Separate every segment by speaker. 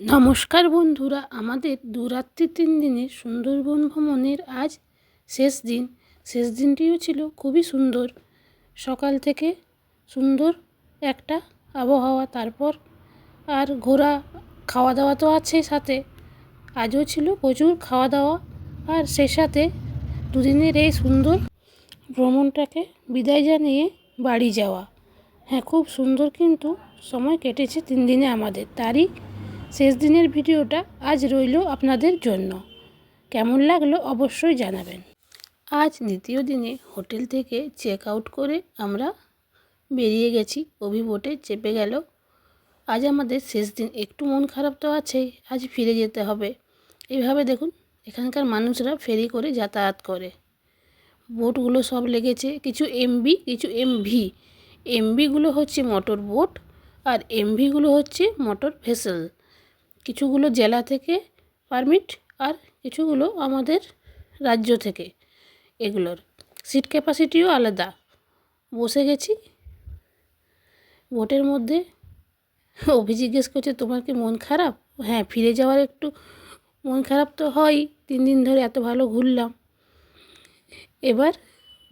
Speaker 1: নমস্কার বন্ধুরা, আমাদের দু দুরাত্রি তিন দিনের সুন্দরবন ভ্রমণের আজ শেষ দিন। শেষ দিনটিও ছিল খুবই সুন্দর। সকাল থেকে সুন্দর একটা আবহাওয়া, তারপর আর ঘোরা খাওয়া দাওয়া তো আছে সাথে। আজও ছিল প্রচুর খাওয়া দাওয়া আর সে সাথে দুদিনের এই সুন্দর ভ্রমণটাকে বিদায় জানিয়ে বাড়ি যাওয়া। হ্যাঁ খুব সুন্দর কিন্তু সময় কেটেছে তিন দিনে আমাদের। তারই শেষ দিনের ভিডিওটা আজ রইল আপনাদের জন্য। কেমন লাগল অবশ্যই জানাবেন। আজ দ্বিতীয় দিনে হোটেল থেকে চেক আউট করে আমরা বেরিয়ে গেছি। অভিবোটে চেপে গেল। আজ আমাদের শেষ দিন, একটু মন খারাপ তো আছেই, আজ ফিরে যেতে হবে। এইভাবে দেখুন, এখানকার মানুষরা ফেরি করে যাতায়াত করে। বোটগুলো সব লেগেছে, কিছু এমবি কিছু এমভি এমবিগুলো হচ্ছে মোটর বোট আর এমভিগুলো হচ্ছে মোটর ভেসেল কিছুগুলো জেলা থেকে পারমিট আর কিছুগুলো আমাদের রাজ্য থেকে এগুলোর। সিট ক্যাপাসিটিও আলাদা। বসে গেছি। ভোটের মধ্যে অভি জিজ্ঞেস করছে, তোমার কি মন খারাপ? হ্যাঁ ফিরে যাওয়ার একটু মন খারাপ তো হয়। তিন দিন ধরে এত ভালো ঘুরলাম। এবার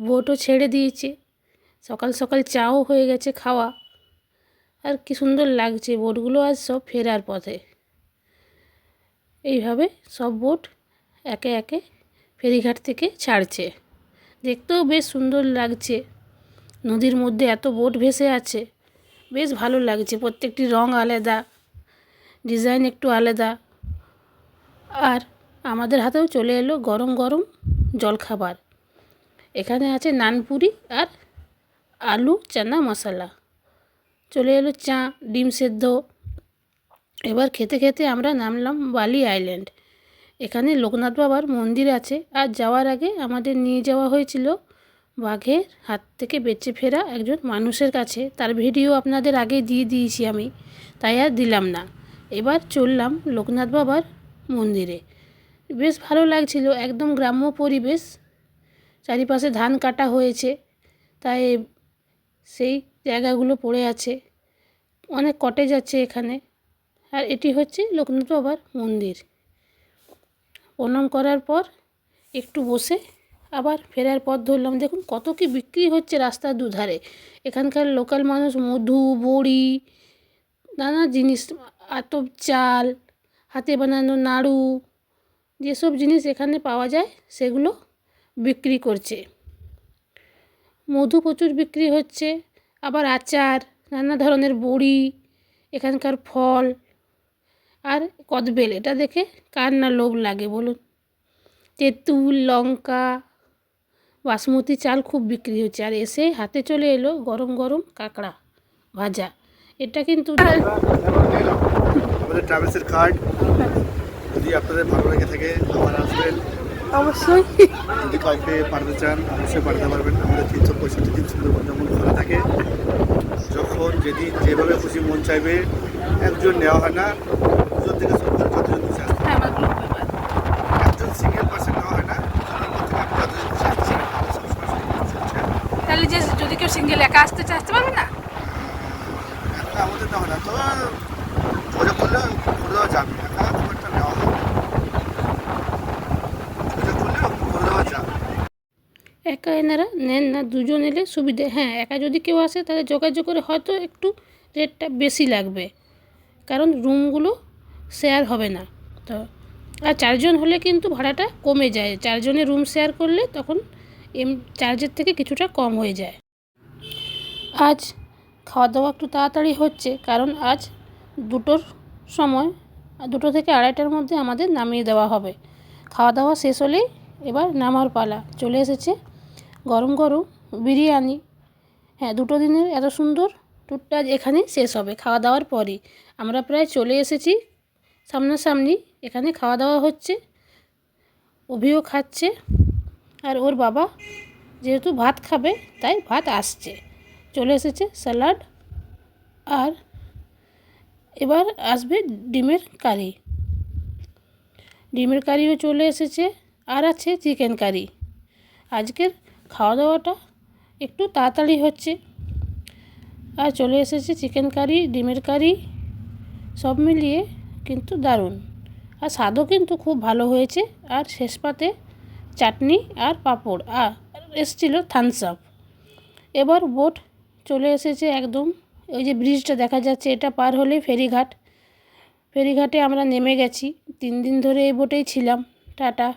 Speaker 1: ভোটও ছেড়ে দিয়েছে। সকাল সকাল চাও হয়ে গেছে খাওয়া। আর কি সুন্দর লাগছে। বোটগুলো আজ সব ফেরার পথে। এইভাবে সব বোট একে একে ফেরিঘাট থেকে ছাড়ছে। দেখতেও বেশ সুন্দর লাগছে। নদীর মধ্যে এত বোট ভেসে আছে, বেশ ভালো লাগছে। প্রত্যেকটি রং আলাদা, ডিজাইন একটু আলাদা। আর আমাদের হাতেও চলে এলো গরম গরম জলখাবার। এখানে আছে নানপুরি আর আলু চানা মশলা। চলে এলো চা, ডিম সেদ্ধ এবার খেতে খেতে আমরা নামলাম বালি আইল্যান্ড। এখানে লোকনাথ বাবার মন্দির আছে আর যাওয়ার আগে আমাদের নিয়ে যাওয়া হয়েছিল বাঘের হাত থেকে বেঁচে ফেরা একজন মানুষের কাছে। তার ভিডিও আপনাদের আগে দিয়ে দিয়েছি আমি, তাই আর দিলাম না। এবার চললাম লোকনাথ বাবার মন্দিরে। বেশ ভালো লাগছিল, একদম গ্রাম্য পরিবেশ, চারিপাশে ধান কাটা হয়েছে, তাই সেই জায়গাগুলো পড়ে আছে। অনেক কটেজ আছে এখানে। আর এটি হচ্ছে লোকনাথ বাবার মন্দির। প্রণাম করার পর একটু বসে আবার ফেরার পথ ধরলাম। দেখুন কত কি বিক্রি হচ্ছে রাস্তার দুধারে। এখানকার লোকাল মানুষ মধু, বড়ি, নানা জিনিস, আতপ চাল, হাতে বানানো নাড়ু, যেসব জিনিস এখানে পাওয়া যায় সেগুলো বিক্রি করছে। মধু প্রচুর বিক্রি হচ্ছে। আবার আচার, নানা ধরনের বড়ি, এখানকার ফল আর কদবেল এটা দেখে কার না লোভ লাগে বলুন? তেঁতুল লঙ্কা বাসমতি চাল খুব বিক্রি হচ্ছে। আর এসে হাতে চলে এলো গরম গরম কাঁকড়া ভাজা। এটা কিন্তু
Speaker 2: আমাদের ট্রাভেলসের কার্ড যদি আপনাদের ভালো লেগে থাকে আসবেন।
Speaker 1: অবশ্যই।
Speaker 2: যদি কাউকে পাঠাতে চান অবশ্যই পাঠাতে পারবেন। আমাদের তিনশো পঁয়ষট্টি দিন সুন্দরবন খোলা থাকে। যখন যেদিন যেভাবে খুশি মন চাইবে একজন নেওয়া হয় না। থেকে
Speaker 1: হ্যাঁ
Speaker 2: একজন সিঙ্গেল পার্সন নেওয়া হয় না
Speaker 1: তাহলে যে যদি কেউ সিঙ্গেল একা আসতে পারবে না?
Speaker 2: আমাদের নেওয়া না তো যোগাযোগ করলে করে দেওয়া যাবে একা খুব একটা নেওয়া যোগাযোগ করলে করে দেওয়া যাবে।
Speaker 1: একা এনারা নেন না দুজন এলে সুবিধে। হ্যাঁ একা যদি কেউ আসে তাহলে যোগাযোগ করে হয়তো একটু রেটটা বেশি লাগবে। কারণ রুমগুলো শেয়ার হবে না। তো, আর চারজন হলে কিন্তু ভাড়াটা কমে যায়। চারজনে রুম শেয়ার করলে তখন এম চার্জের থেকে কিছুটা কম হয়ে যায়। আজ খাওয়া দাওয়া একটু তাড়াতাড়ি হচ্ছে, কারণ আজ দুটোর সময়, দুটো থেকে আড়াইটার মধ্যে আমাদের নামিয়ে দেওয়া হবে। খাওয়া দাওয়া শেষ হলেই এবার নামার পালা। চলে এসেছে গরম গরম বিরিয়ানি। হ্যাঁ দুটো দিনের এত সুন্দর আজ এখানেই শেষ হবে খাওয়া দাওয়ার পরই। আমরা প্রায় চলে এসেছি সামনাসামনি এখানে খাওয়া দাওয়া হচ্ছে, অভিও খাচ্ছে, আর ওর বাবা যেহেতু ভাত খাবে, তাই ভাত আসছে। চলে এসেছে স্যালাড, আর এবার আসবে ডিমের কারি। ডিমের কারিও চলে এসেছে, আর আছে চিকেন কারি। আজকের খাওয়া দাওয়াটা একটু তাড়াতাড়ি হচ্ছে। আর চলে এসেছে চিকেন কারি, ডিমের কারি, সব মিলিয়ে কিন্তু দারুণ। আর স্বাদও কিন্তু খুব ভালো হয়েছে। আর শেষ পাতে চাটনি আর পাঁপড়। আর এসেছিল থামস আপ এবার বোট চলে এসেছে একদম। ওই যে ব্রিজটা দেখা যাচ্ছে, এটা পার হলেই ফেরিঘাট। ফেরিঘাটে আমরা নেমে গেছি। তিন দিন ধরে এই বোটেই ছিলাম। টাটা।